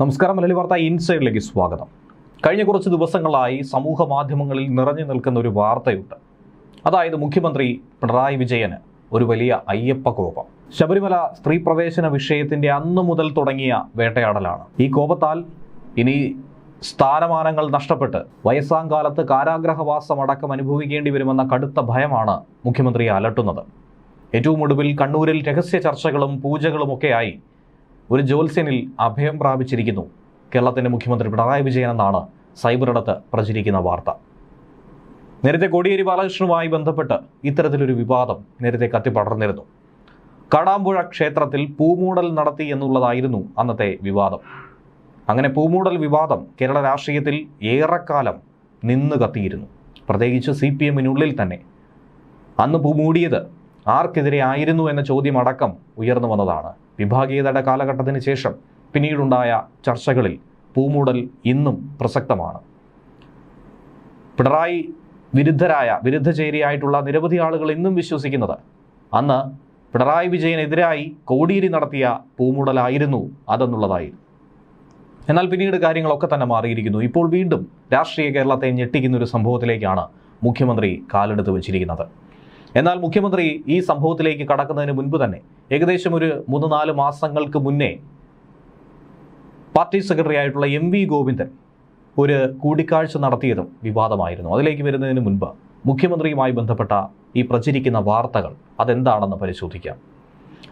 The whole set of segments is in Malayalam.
നമസ്കാരം മലയാളി വാർത്ത ഇൻസൈഡിലേക്ക് സ്വാഗതം. കഴിഞ്ഞ കുറച്ച് ദിവസങ്ങളായി സമൂഹ മാധ്യമങ്ങളിൽ നിറഞ്ഞു നിൽക്കുന്ന ഒരു വാർത്തയുണ്ട്. അതായത് മുഖ്യമന്ത്രി പിണറായി വിജയന് ഒരു വലിയ അയ്യപ്പ കോപം ശബരിമല സ്ത്രീ പ്രവേശന വിഷയത്തിന്റെ അന്നു മുതൽ തുടങ്ങിയ വേട്ടയാടലാണ്. ഈ കോപത്താൽ ഇനി സ്ഥാനമാനങ്ങൾ നഷ്ടപ്പെട്ട് വയസ്സാങ്കാലത്ത് കാരാഗ്രഹവാസം അടക്കം അനുഭവിക്കേണ്ടി വരുമെന്ന കടുത്ത ഭയമാണ് മുഖ്യമന്ത്രിയെ അലട്ടുന്നത്. ഏറ്റവും ഒടുവിൽ കണ്ണൂരിൽ രഹസ്യ ചർച്ചകളും പൂജകളുമൊക്കെയായി ഒരു ജ്യോത്സ്യനിൽ അഭയം പ്രാപിച്ചിരിക്കുന്നു. കേരളത്തിന്റെ മുഖ്യമന്ത്രി പിണറായി വിജയൻ എന്നാണ് സൈബറിടത്ത് പ്രചരിക്കുന്ന വാർത്ത. നേരത്തെ കോടിയേരി ബാലകൃഷ്ണനുമായി ബന്ധപ്പെട്ട് ഇത്തരത്തിലൊരു വിവാദം നേരത്തെ കത്തിപ്പടർന്നിരുന്നു. കാടാമ്പുഴ ക്ഷേത്രത്തിൽ പൂമൂടൽ നടത്തി എന്നുള്ളതായിരുന്നു അന്നത്തെ വിവാദം. അങ്ങനെ പൂമൂടൽ വിവാദം കേരള രാഷ്ട്രീയത്തിൽ ഏറെക്കാലം നിന്ന് കത്തിയിരുന്നു പ്രത്യേകിച്ച് സി പി എമ്മിനുള്ളിൽ തന്നെ. അന്ന് പൂമൂടിയത് ആർക്കെതിരെ ആയിരുന്നു എന്ന ചോദ്യം അടക്കം ഉയർന്നു വന്നതാണ്. വിഭാഗീയതയുടെ കാലഘട്ടത്തിന് ശേഷം പിന്നീടുണ്ടായ ചർച്ചകളിൽ പൂമൂടൽ ഇന്നും പ്രസക്തമാണ്. പിണറായി വിരുദ്ധരായ വിരുദ്ധചേരിയായിട്ടുള്ള നിരവധി ആളുകൾ ഇന്നും വിശ്വസിക്കുന്നത് അന്ന് പിണറായി വിജയനെതിരായി കോടിയേരി നടത്തിയ പൂമൂടലായിരുന്നു അതെന്നുള്ളതായി. എന്നാൽ പിന്നീട് കാര്യങ്ങളൊക്കെ തന്നെ മാറിയിരിക്കുന്നു. ഇപ്പോൾ വീണ്ടും രാഷ്ട്രീയ കേരളത്തെ ഞെട്ടിക്കുന്ന ഒരു സംഭവത്തിലേക്കാണ് മുഖ്യമന്ത്രി കാലെടുത്ത് വെച്ചിരിക്കുന്നത്. എന്നാൽ മുഖ്യമന്ത്രി ഈ സംഭവത്തിലേക്ക് കടക്കുന്നതിന് മുൻപ് തന്നെ ഏകദേശം ഒരു മൂന്ന് നാല് മാസങ്ങൾക്ക് മുന്നേ പാർട്ടി സെക്രട്ടറി ആയിട്ടുള്ള എം വി ഗോവിന്ദൻ ഒരു കൂടിക്കാഴ്ച നടത്തിയതും വിവാദമായിരുന്നു. അതിലേക്ക് വരുന്നതിന് മുൻപ് മുഖ്യമന്ത്രിയുമായി ബന്ധപ്പെട്ട ഈ പ്രചരിക്കുന്ന വാർത്തകൾ അതെന്താണെന്ന് പരിശോധിക്കാം.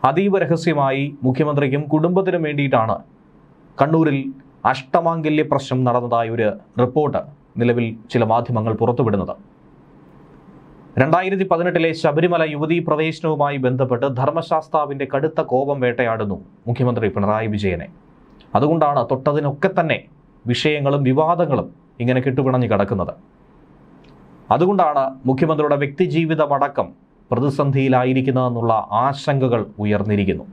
അതീവ രഹസ്യമായി മുഖ്യമന്ത്രിക്കും കുടുംബത്തിനും വേണ്ടിയിട്ടാണ് കണ്ണൂരിൽ അഷ്ടമാംഗല്യ പ്രശ്നം നടന്നതായ ഒരു റിപ്പോർട്ട് നിലവിൽ ചില മാധ്യമങ്ങൾ പുറത്തുവിടുന്നത്. രണ്ടായിരത്തി പതിനെട്ടിലെ ശബരിമല യുവതീ പ്രവേശനവുമായി ബന്ധപ്പെട്ട് ധർമ്മശാസ്താവിന്റെ കടുത്ത കോപം വേട്ടയാടുന്നു മുഖ്യമന്ത്രി പിണറായി വിജയനെ. അതുകൊണ്ടാണ് തൊട്ടതിനൊക്കെ തന്നെ വിഷയങ്ങളും വിവാദങ്ങളും ഇങ്ങനെ കെട്ടുപിണഞ്ഞു കിടക്കുന്നത്. അതുകൊണ്ടാണ് മുഖ്യമന്ത്രിയുടെ വ്യക്തിജീവിതമടക്കം പ്രതിസന്ധിയിലായിരിക്കുന്നതെന്നുള്ള ആശങ്കകൾ ഉയർന്നിരിക്കുന്നു.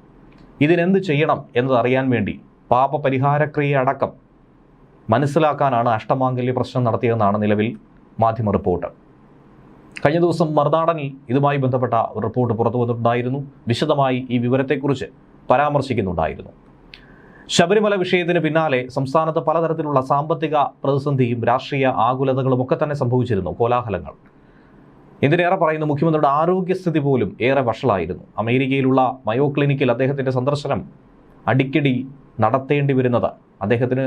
ഇതിനെന്ത് ചെയ്യണം എന്നതറിയാൻ വേണ്ടി പാപപരിഹാരക്രിയ അടക്കം മനസ്സിലാക്കാനാണ് അഷ്ടമാംഗല്യ പ്രശ്നം നടത്തിയതെന്നാണ് നിലവിൽ മാധ്യമ റിപ്പോർട്ട്. കഴിഞ്ഞ ദിവസം മറുനാടനിൽ ഇതുമായി ബന്ധപ്പെട്ട ഒരു റിപ്പോർട്ട് പുറത്തു വന്നിട്ടുണ്ടായിരുന്നു. വിശദമായി ഈ വിവരത്തെക്കുറിച്ച് പരാമർശിക്കുന്നുണ്ടായിരുന്നു. ശബരിമല വിഷയത്തിന് പിന്നാലെ സംസ്ഥാനത്ത് പലതരത്തിലുള്ള സാമ്പത്തിക പ്രതിസന്ധിയും രാഷ്ട്രീയ ആകുലതകളും ഒക്കെ തന്നെ സംഭവിച്ചിരുന്നു. കോലാഹലങ്ങൾ. ഇതിനേറെ പറയുന്ന മുഖ്യമന്ത്രിയുടെ ആരോഗ്യസ്ഥിതി പോലും ഏറെ വഷളായിരുന്നു. അമേരിക്കയിലുള്ള മയോ ക്ലിനിക്കിൽ അദ്ദേഹത്തിന്റെ സന്ദർശനം അടിക്കടി നടത്തേണ്ടി വരുന്നത് അദ്ദേഹത്തിന്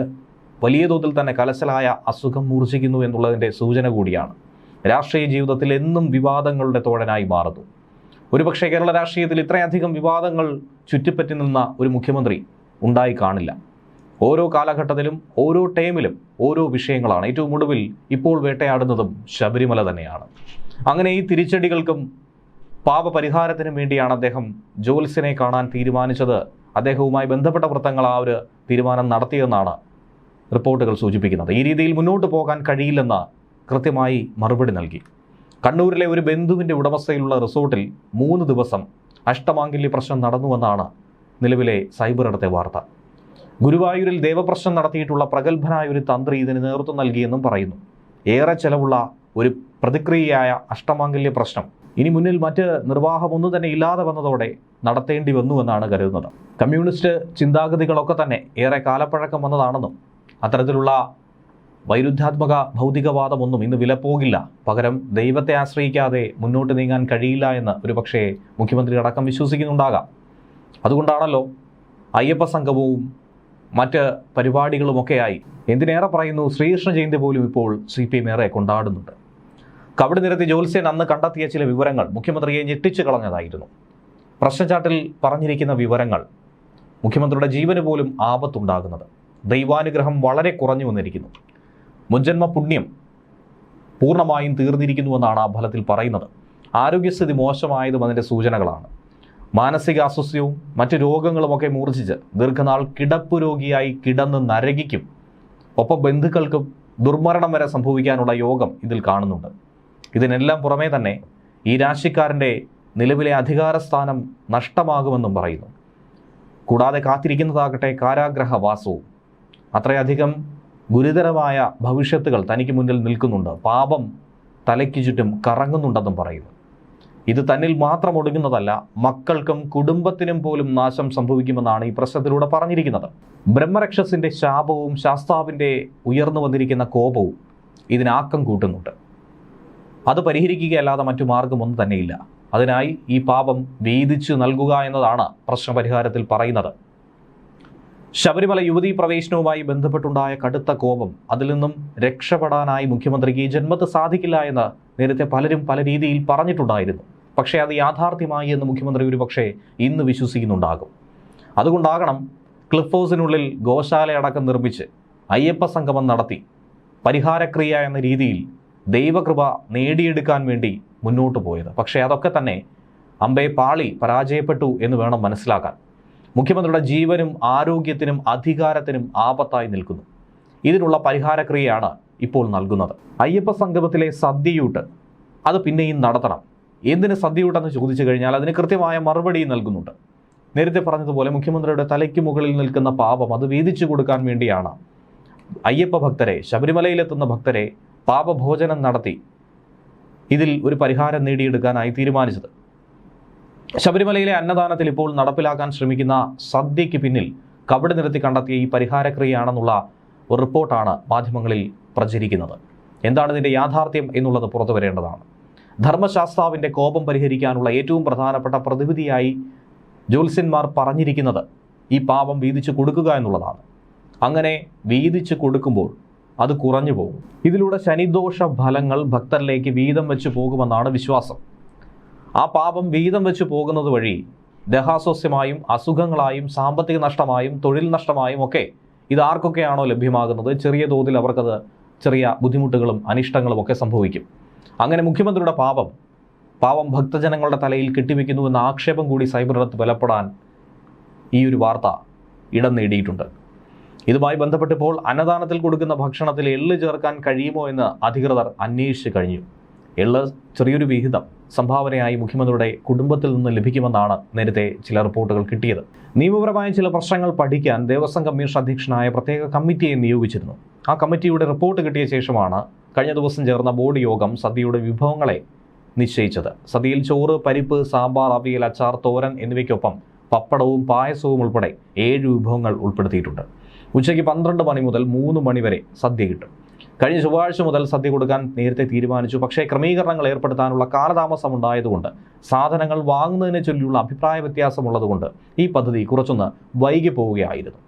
വലിയ തോതിൽ തന്നെ കലശലായ അസുഖം മൂർച്ഛിക്കുന്നു എന്നുള്ളതിന്റെ സൂചന കൂടിയാണ്. രാഷ്ട്രീയ ജീവിതത്തിൽ എന്നും വിവാദങ്ങളുടെ തോഴനായി മാറുന്നു. ഒരുപക്ഷെ കേരള രാഷ്ട്രീയത്തിൽ ഇത്രയധികം വിവാദങ്ങൾ ചുറ്റിപ്പറ്റി നിന്ന ഒരു മുഖ്യമന്ത്രി ഉണ്ടായി കാണില്ല. ഓരോ കാലഘട്ടത്തിലും ഓരോ ടൈമിലും ഓരോ വിഷയങ്ങളാണ് ഏറ്റവും ഒടുവിൽ ഇപ്പോൾ വേട്ടയാടുന്നതും ശബരിമല തന്നെയാണ്. അങ്ങനെ ഈ തിരിച്ചടികൾക്കും പാപപരിഹാരത്തിനും വേണ്ടിയാണ് അദ്ദേഹം ജോൽസിനെ കാണാൻ തീരുമാനിച്ചത്. അദ്ദേഹവുമായി ബന്ധപ്പെട്ട വൃത്തങ്ങൾ ആ ഒരു തീരുമാനം നടത്തിയെന്നാണ് റിപ്പോർട്ടുകൾ സൂചിപ്പിക്കുന്നത്. ഈ രീതിയിൽ മുന്നോട്ട് പോകാൻ കഴിയില്ലെന്ന് കൃത്യമായി മറുപടി നൽകി. കണ്ണൂരിലെ ഒരു ബന്ധുവിന്റെ ഉടമസ്ഥയിലുള്ള റിസോർട്ടിൽ മൂന്ന് ദിവസം അഷ്ടമാംഗല്യ പ്രശ്നം നടന്നുവെന്നാണ് നിലവിലെ സൈബർ ഇടത്തെ വാർത്ത. ഗുരുവായൂരിൽ ദേവപ്രശ്നം നടത്തിയിട്ടുള്ള പ്രഗത്ഭനായ ഒരു തന്ത്രി ഇതിന് നേതൃത്വം നൽകിയെന്നും പറയുന്നു. ഏറെ ചെലവുള്ള ഒരു പ്രതിക്രിയയായ അഷ്ടമാംഗല്യ പ്രശ്നം ഇനി മുന്നിൽ മറ്റ് നിർവാഹമൊന്നും തന്നെ ഇല്ലാതെ വന്നതോടെ നടത്തേണ്ടി വന്നുവെന്നാണ് കരുതുന്നത്. കമ്മ്യൂണിസ്റ്റ് ചിന്താഗതികളൊക്കെ തന്നെ ഏറെ കാലപ്പഴക്കം വന്നതാണെന്നും അത്തരത്തിലുള്ള വൈരുദ്ധ്യാത്മക ഭൗതികവാദമൊന്നും ഇന്ന് വിലപ്പോകില്ല. പകരം ദൈവത്തെ ആശ്രയിക്കാതെ മുന്നോട്ട് നീങ്ങാൻ കഴിയില്ല എന്ന് ഒരു പക്ഷേ മുഖ്യമന്ത്രി അടക്കം വിശ്വസിക്കുന്നുണ്ടാകാം. അതുകൊണ്ടാണല്ലോ അയ്യപ്പ സംഘവും മറ്റ് പരിപാടികളുമൊക്കെയായി എന്തിനേറെ പറയുന്നു ശ്രീകൃഷ്ണ ജയന്തി പോലും ഇപ്പോൾ സി പി എം ഏറെ കൊണ്ടാടുന്നുണ്ട്. കവടി നിരത്തി ജോത്സ്യൻ അന്ന് കണ്ടെത്തിയ ചില വിവരങ്ങൾ മുഖ്യമന്ത്രിയെ ഞെട്ടിച്ചു കളഞ്ഞതായിരുന്നു. പ്രശ്നചാട്ടിൽ പറഞ്ഞിരിക്കുന്ന വിവരങ്ങൾ മുഖ്യമന്ത്രിയുടെ ജീവന് പോലും ആപത്തുണ്ടാകുന്നത്. ദൈവാനുഗ്രഹം വളരെ കുറഞ്ഞു വന്നിരിക്കുന്നു. മുൻജന്മ പുണ്യം പൂർണമായും തീർന്നിരിക്കുന്നുവെന്നാണ് ആ ഫലത്തിൽ പറയുന്നത്. ആരോഗ്യസ്ഥിതി മോശമായതും അതിന്റെ സൂചനകളാണ്. മാനസിക അസ്വസ്ഥ്യവും മറ്റ് രോഗങ്ങളുമൊക്കെ മൂർച്ഛിച്ച് ദീർഘനാൾ കിടപ്പ് രോഗിയായി കിടന്ന് നരകിക്കും. ഒപ്പം ബന്ധുക്കൾക്കും ദുർമരണം വരെ സംഭവിക്കാനുള്ള യോഗം ഇതിൽ കാണുന്നുണ്ട്. ഇതിനെല്ലാം പുറമേ തന്നെ ഈ രാശിക്കാരന്റെ നിലവിലെ അധികാരസ്ഥാനം നഷ്ടമാകുമെന്നും പറയുന്നു. കൂടാതെ കാത്തിരിക്കുന്നതാകട്ടെ കാരാഗ്രഹവാസവും. അത്രയധികം ഗുരുതരമായ ഭവിഷ്യത്തുകൾ തനിക്ക് മുന്നിൽ നിൽക്കുന്നുണ്ട്. പാപം തലയ്ക്ക് ചുറ്റും കറങ്ങുന്നുണ്ടെന്നും പറയുന്നു. ഇത് തന്നിൽ മാത്രം ഒടുങ്ങുന്നതല്ല മക്കൾക്കും കുടുംബത്തിനും പോലും നാശം സംഭവിക്കുമെന്നാണ് ഈ പ്രശ്നത്തിലൂടെ പറഞ്ഞിരിക്കുന്നത്. ബ്രഹ്മരക്ഷസിന്റെ ശാപവും ശാസ്താവിന്റെ ഉയർന്നു വന്നിരിക്കുന്ന കോപവും ഇതിനാക്കം കൂട്ടുന്നുണ്ട്. അത് പരിഹരിക്കുകയല്ലാതെ മറ്റു മാർഗമൊന്നും തന്നെയില്ല. അതിനായി ഈ പാപം വീതിച്ചു നൽകുക എന്നതാണ് പ്രശ്നപരിഹാരത്തിൽ പറയുന്നത്. ശബരിമല യുവതീ പ്രവേശനവുമായി ബന്ധപ്പെട്ടുണ്ടായ കടുത്ത കോപം അതിൽ നിന്നും രക്ഷപ്പെടാനായി മുഖ്യമന്ത്രിക്ക് ഈ ജന്മത്ത് സാധിക്കില്ല എന്ന് നേരത്തെ പലരും പല രീതിയിൽ പറഞ്ഞിട്ടുണ്ടായിരുന്നു. പക്ഷേ അത് യാഥാർത്ഥ്യമായി എന്ന് മുഖ്യമന്ത്രി ഒരു പക്ഷേ ഇന്ന് വിശ്വസിക്കുന്നുണ്ടാകും. അതുകൊണ്ടാകണം ക്ലിഫ് ഹൗസിനുള്ളിൽ ഗോശാലയടക്കം നിർമ്മിച്ച് അയ്യപ്പ സംഗമം നടത്തി പരിഹാരക്രിയ എന്ന രീതിയിൽ ദൈവകൃപ നേടിയെടുക്കാൻ വേണ്ടി മുന്നോട്ട് പോയത്. പക്ഷേ അതൊക്കെ തന്നെ അമ്പെ പാളി പരാജയപ്പെട്ടു എന്ന് വേണം മനസ്സിലാക്കാൻ. മുഖ്യമന്ത്രിയുടെ ജീവനും ആരോഗ്യത്തിനും അധികാരത്തിനും ആപത്തായി നിൽക്കുന്നു. ഇതിനുള്ള പരിഹാരക്രിയയാണ് ഇപ്പോൾ നൽകുന്നത്. അയ്യപ്പ സംഗമത്തിലെ സദ്യയൂട്ട് അത് പിന്നെയും നടത്തണം. എന്തിന് സദ്യയൂട്ടെന്ന് ചോദിച്ചു കഴിഞ്ഞാൽ അതിന് കൃത്യമായ മറുപടി നൽകുന്നുണ്ട്. നേരത്തെ പറഞ്ഞതുപോലെ മുഖ്യമന്ത്രിയുടെ തലയ്ക്ക് മുകളിൽ നിൽക്കുന്ന പാപം അത് വീതിച്ചു കൊടുക്കാൻ വേണ്ടിയാണ്. അയ്യപ്പ ഭക്തരെ ശബരിമലയിലെത്തുന്ന ഭക്തരെ പാപഭോജനം നടത്തി ഇതിൽ ഒരു പരിഹാരം നേടിയെടുക്കാനായി തീരുമാനിച്ചത്. ശബരിമലയിലെ അന്നദാനത്തിൽ ഇപ്പോൾ നടപ്പിലാക്കാൻ ശ്രമിക്കുന്ന സദ്യയ്ക്ക് പിന്നിൽ കബടി നിരത്തി കണ്ടെത്തിയ ഈ പരിഹാരക്രിയയാണെന്നുള്ള ഒരു റിപ്പോർട്ടാണ് മാധ്യമങ്ങളിൽ പ്രചരിക്കുന്നത്. എന്താണ് ഇതിന്റെ യാഥാർത്ഥ്യം എന്നുള്ളത് പുറത്തു വരേണ്ടതാണ്. ധർമ്മശാസ്താവിന്റെ കോപം പരിഹരിക്കാനുള്ള ഏറ്റവും പ്രധാനപ്പെട്ട പ്രതിവിധിയായി ജ്യോത്സ്യന്മാർ പറഞ്ഞിരിക്കുന്നത് ഈ പാപം വീതിച്ചു കൊടുക്കുക എന്നുള്ളതാണ്. അങ്ങനെ വീതിച്ചു കൊടുക്കുമ്പോൾ അത് കുറഞ്ഞു പോകും. ഇതിലൂടെ ശനിദോഷ ഫലങ്ങൾ ഭക്തരിലേക്ക് വീതം വെച്ച് പോകുമെന്നാണ് വിശ്വാസം. ആ പാപം വീതം വെച്ച് പോകുന്നത് വഴി ദഹാസ്വസ്യമായും അസുഖങ്ങളായും സാമ്പത്തിക നഷ്ടമായും തൊഴിൽ നഷ്ടമായും ഒക്കെ ഇത് ആർക്കൊക്കെയാണോ ലഭ്യമാകുന്നത്? ചെറിയ തോതിൽ അവർക്കത് ചെറിയ ബുദ്ധിമുട്ടുകളും അനിഷ്ടങ്ങളും ഒക്കെ സംഭവിക്കും. അങ്ങനെ മുഖ്യമന്ത്രിയുടെ പാപം പാവം ഭക്തജനങ്ങളുടെ തലയിൽ കെട്ടിവെക്കുന്നു എന്ന ആക്ഷേപം കൂടി സൈബറിടത്ത് ബലപ്പെടാൻ ഈ ഒരു വാർത്ത ഇടം നേടിയിട്ടുണ്ട്. ഇതുമായി ബന്ധപ്പെട്ടിപ്പോൾ അന്നദാനത്തിൽ കൊടുക്കുന്ന ഭക്ഷണത്തിൽ എള്ള് ചേർക്കാൻ കഴിയുമോ എന്ന് അധികൃതർ അന്വേഷിച്ച് കഴിഞ്ഞു. എള്ള് ചെറിയൊരു വിഹിതം. സംഭാവനയായി മുഖ്യമന്ത്രിയുടെ കുടുംബത്തിൽ നിന്ന് ലഭിക്കുമെന്നാണ് നേരത്തെ ചില റിപ്പോർട്ടുകൾ കിട്ടിയത്. നിയമപരമായ ചില പ്രശ്നങ്ങൾ പഠിക്കാൻ ദേവസ്വം കമ്മീഷൻ അധ്യക്ഷനായ പ്രത്യേക കമ്മിറ്റിയെ നിയോഗിച്ചിരുന്നു. ആ കമ്മിറ്റിയുടെ റിപ്പോർട്ട് കിട്ടിയ ശേഷമാണ് കഴിഞ്ഞ ദിവസം ചേർന്ന ബോർഡ് യോഗം സദ്യയുടെ വിഭവങ്ങളെ നിശ്ചയിച്ചത്. സദ്യയിൽ ചോറ് പരിപ്പ് സാമ്പാർ അവിയൽ അച്ചാർ തോരൻ എന്നിവയ്ക്കൊപ്പം പപ്പടവും പായസവും ഉൾപ്പെടെ ഏഴ് വിഭവങ്ങൾ ഉൾപ്പെടുത്തിയിട്ടുണ്ട്. ഉച്ചയ്ക്ക് പന്ത്രണ്ട് മണി മുതൽ മൂന്ന് മണി വരെ സദ്യ കിട്ടും. കഴിഞ്ഞ ചൊവ്വാഴ്ച മുതൽ സദ്യ കൊടുക്കാൻ നേരത്തെ തീരുമാനിച്ചു. പക്ഷേ ക്രമീകരണങ്ങൾ ഏർപ്പെടുത്താനുള്ള കാലതാമസം ഉണ്ടായതുകൊണ്ട് സാധനങ്ങൾ വാങ്ങുന്നതിനെ ചൊല്ലിയുള്ള അഭിപ്രായ വ്യത്യാസമുള്ളതുകൊണ്ട് ഈ പദ്ധതി കുറച്ചൊന്ന് വൈകി പോവുകയായിരുന്നു.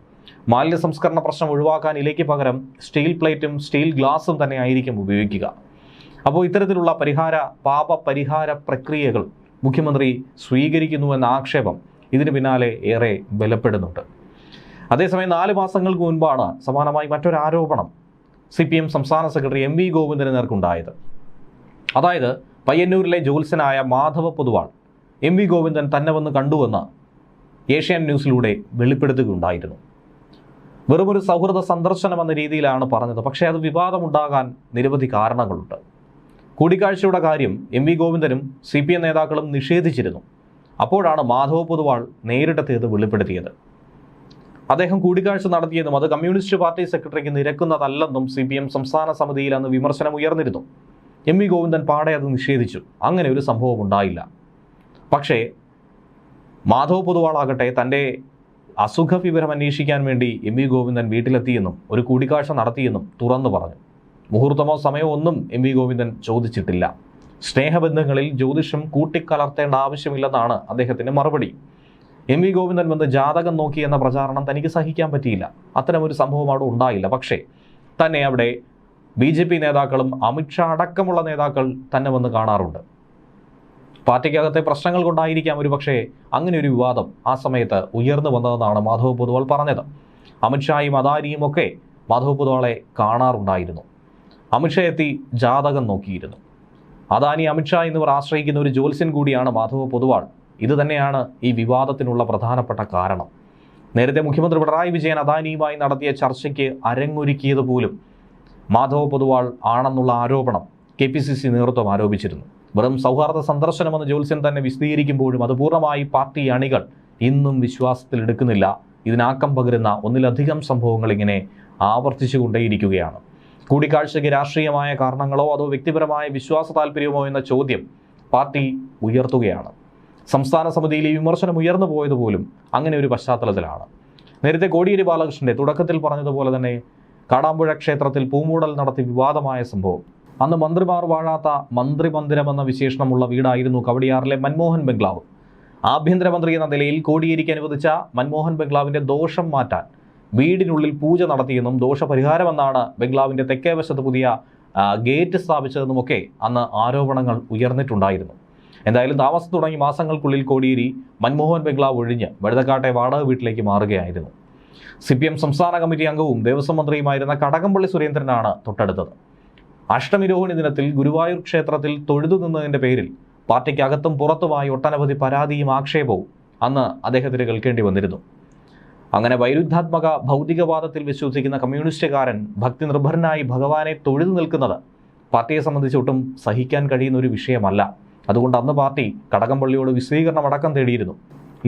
മാലിന്യ സംസ്കരണ പ്രശ്നം ഒഴിവാക്കാൻ ഇലയ്ക്ക് പകരം സ്റ്റീൽ പ്ലേറ്റും സ്റ്റീൽ ഗ്ലാസും തന്നെ ആയിരിക്കും ഉപയോഗിക്കുക. അപ്പോൾ ഇത്തരത്തിലുള്ള പരിഹാര പാപ പരിഹാര പ്രക്രിയകൾ മുഖ്യമന്ത്രി സ്വീകരിക്കുന്നു എന്ന ആക്ഷേപം ഇതിന് പിന്നാലെ ഏറെ ബലപ്പെടുന്നുണ്ട്. അതേസമയം നാല് മാസങ്ങൾക്ക് മുൻപാണ് സമാനമായി മറ്റൊരു ആരോപണം സി പി എം സംസ്ഥാന സെക്രട്ടറി എം വി ഗോവിന്ദന് നേർക്കുണ്ടായത് അതായത് പയ്യന്നൂരിലെ ജ്യോത്സ്യനായ മാധവ പൊതുവാൾ എം വി ഗോവിന്ദൻ തന്നെ വന്ന് കണ്ടുവെന്ന് ഏഷ്യൻ ന്യൂസിലൂടെ വെളിപ്പെടുത്തുകയുണ്ടായിരുന്നു. വെറുമൊരു സൗഹൃദ സന്ദർശനം എന്ന രീതിയിലാണ് പറഞ്ഞത്. പക്ഷേ അത് വിവാദമുണ്ടാകാൻ നിരവധി കാരണങ്ങളുണ്ട്. കൂടിക്കാഴ്ചയുടെ കാര്യം എം വി ഗോവിന്ദനും സി പി എം നേതാക്കളും നിഷേധിച്ചിരുന്നു. അപ്പോഴാണ് മാധവ പൊതുവാൾ നേരിട്ടെത്തിയത് വെളിപ്പെടുത്തിയത്. അദ്ദേഹം കൂടിക്കാഴ്ച നടത്തിയതും അത് കമ്മ്യൂണിസ്റ്റ് പാർട്ടി സെക്രട്ടറിക്ക് നിരക്കുന്നതല്ലെന്നും സി പി എം സംസ്ഥാന സമിതിയിൽ അന്ന് വിമർശനം ഉയർന്നിരുന്നു. എം വി ഗോവിന്ദൻ പാടെ അത് നിഷേധിച്ചു. അങ്ങനെ ഒരു സംഭവം ഉണ്ടായില്ല. പക്ഷേ മാധവ് പൊതുവാളാകട്ടെ തന്റെ അസുഖ വിവരം അന്വേഷിക്കാൻ വേണ്ടി എം വി ഗോവിന്ദൻ വീട്ടിലെത്തിയെന്നും ഒരു കൂടിക്കാഴ്ച നടത്തിയെന്നും തുറന്നു പറഞ്ഞു. മുഹൂർത്തമോ സമയമോ ഒന്നും എം വി ഗോവിന്ദൻ ചോദിച്ചിട്ടില്ല. സ്നേഹബന്ധങ്ങളിൽ ജ്യോതിഷം കൂട്ടിക്കലർത്തേണ്ട ആവശ്യമില്ലെന്നാണ് അദ്ദേഹത്തിന്റെ മറുപടി. എം വി ഗോവിന്ദൻ വന്ന് ജാതകം നോക്കി എന്ന പ്രചാരണം തനിക്ക് സഹിക്കാൻ പറ്റിയില്ല. അത്തരമൊരു സംഭവം അവിടെ ഉണ്ടായില്ല. പക്ഷേ തന്നെ അവിടെ ബി ജെ പി നേതാക്കളും അമിത്ഷാ അടക്കമുള്ള നേതാക്കൾ തന്നെ വന്ന് കാണാറുണ്ട്. പാർട്ടിക്കകത്തെ പ്രശ്നങ്ങൾ കൊണ്ടായിരിക്കാം ഒരു പക്ഷേ അങ്ങനെ ഒരു വിവാദം ആ സമയത്ത് ഉയർന്നു വന്നതെന്നാണ് മാധവ് പൊതുവാൾ പറഞ്ഞത്. അമിത്ഷായും അദാനിയും ഒക്കെ മാധവ് പൊതുവാളെ കാണാറുണ്ടായിരുന്നു. അമിത്ഷാ എത്തി ജാതകം നോക്കിയിരുന്നു. അദാനി അമിത്ഷാ എന്നിവർ ആശ്രയിക്കുന്ന ഒരു ജ്യോത്സ്യൻ കൂടിയാണ് മാധവ് പൊതുവാൾ. ഇത് തന്നെയാണ് ഈ വിവാദത്തിനുള്ള പ്രധാനപ്പെട്ട കാരണം. നേരത്തെ മുഖ്യമന്ത്രി പിണറായി വിജയൻ അദാനിയുമായി നടത്തിയ ചർച്ചയ്ക്ക് അരങ്ങൊരുക്കിയത് പോലും മാധവ് പൊതുവാൾ ആണെന്നുള്ള ആരോപണം കെ പി സി സി നേതൃത്വം ആരോപിച്ചിരുന്നു. വെറും സൗഹാർദ്ദ സന്ദർശനമെന്ന് ജ്യോത്സ്യൻ തന്നെ വിശദീകരിക്കുമ്പോഴും അത് പൂർണമായി പാർട്ടി അണികൾ ഇന്നും വിശ്വാസത്തിലെടുക്കുന്നില്ല ഇതിനാക്കം പകരുന്ന ഒന്നിലധികം സംഭവങ്ങൾ ഇങ്ങനെ ആവർത്തിച്ചുകൊണ്ടേയിരിക്കുകയാണ്. കൂടിക്കാഴ്ചയ്ക്ക് രാഷ്ട്രീയമായ കാരണങ്ങളോ അതോ വ്യക്തിപരമായ വിശ്വാസ താല്പര്യമോ എന്ന ചോദ്യം പാർട്ടി ഉയർത്തുകയാണ്. സംസ്ഥാന സമിതിയിൽ ഈ വിമർശനം ഉയർന്നു പോയത് പോലും അങ്ങനെ ഒരു പശ്ചാത്തലത്തിലാണ്. നേരത്തെ കോടിയേരി ബാലകൃഷ്ണന്റെ തുടക്കത്തിൽ പറഞ്ഞതുപോലെ തന്നെ കാടാമ്പുഴ ക്ഷേത്രത്തിൽ പൂമൂടൽ നടത്തി വിവാദമായ സംഭവം. അന്ന് മന്ത്രിമാർ വാഴാത്ത മന്ത്രിമന്ദിരം എന്ന വിശേഷണമുള്ള വീടായിരുന്നു കവടിയാറിലെ മൻമോഹൻ ബംഗ്ലാവ്. ആഭ്യന്തരമന്ത്രി എന്ന നിലയിൽ കോടിയേരിക്ക് അനുവദിച്ച മൻമോഹൻ ബംഗ്ലാവിന്റെ ദോഷം മാറ്റാൻ വീടിനുള്ളിൽ പൂജ നടത്തിയെന്നും ദോഷപരിഹാരമെന്നാണ് ബംഗ്ലാവിന്റെ തെക്കേ വശത്ത് പുതിയ ഗേറ്റ് സ്ഥാപിച്ചതെന്നുമൊക്കെ അന്ന് ആരോപണങ്ങൾ ഉയർന്നിട്ടുണ്ടായിരുന്നു. എന്തായാലും താമസം തുടങ്ങി മാസങ്ങൾക്കുള്ളിൽ കോടിയേരി മൻമോഹൻ ബംഗ്ലാവ് ഒഴിഞ്ഞ് വഴുതക്കാട്ടെ വാടക വീട്ടിലേക്ക് മാറുകയായിരുന്നു. സി പി എം സംസ്ഥാന കമ്മിറ്റി അംഗവും ദേവസ്വം മന്ത്രിയുമായിരുന്ന കടകംപള്ളി സുരേന്ദ്രനാണ് തൊട്ടടുത്തത്. അഷ്ടമിരോഹിണി ദിനത്തിൽ ഗുരുവായൂർ ക്ഷേത്രത്തിൽ തൊഴുതു നിന്നതിന്റെ പേരിൽ പാർട്ടിക്കകത്തും പുറത്തുമായി ഒട്ടനവധി പരാതിയും ആക്ഷേപവും അന്ന് അദ്ദേഹത്തിന് കേൾക്കേണ്ടി വന്നിരുന്നു. അങ്ങനെ വൈരുദ്ധാത്മക ഭൗതികവാദത്തിൽ വിശ്വസിക്കുന്ന കമ്മ്യൂണിസ്റ്റുകാരൻ ഭക്തി നിർഭരനായി ഭഗവാനെ തൊഴുതു നിൽക്കുന്നത് പാർട്ടിയെ സംബന്ധിച്ച് ഒട്ടും സഹിക്കാൻ കഴിയുന്ന ഒരു വിഷയമല്ല. അതുകൊണ്ട് അന്ന് പാർട്ടി കടകംപള്ളിയോട് വിശദീകരണം അടക്കം തേടിയിരുന്നു.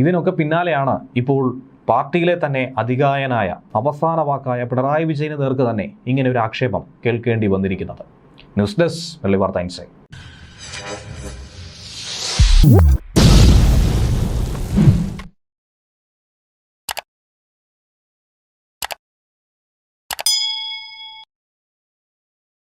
ഇതിനൊക്കെ പിന്നാലെയാണ് ഇപ്പോൾ പാർട്ടിയിലെ തന്നെ അധികായനായ അവസാന വാക്കായ പിണറായി വിജയന് നേർക്ക് തന്നെ ഇങ്ങനെ ഒരു ആക്ഷേപം കേൾക്കേണ്ടി വന്നിരിക്കുന്നത്. ന്യൂസ് ഡെസ്ക് വെള്ളി വാർത്ത ഇൻസൈറ്റ്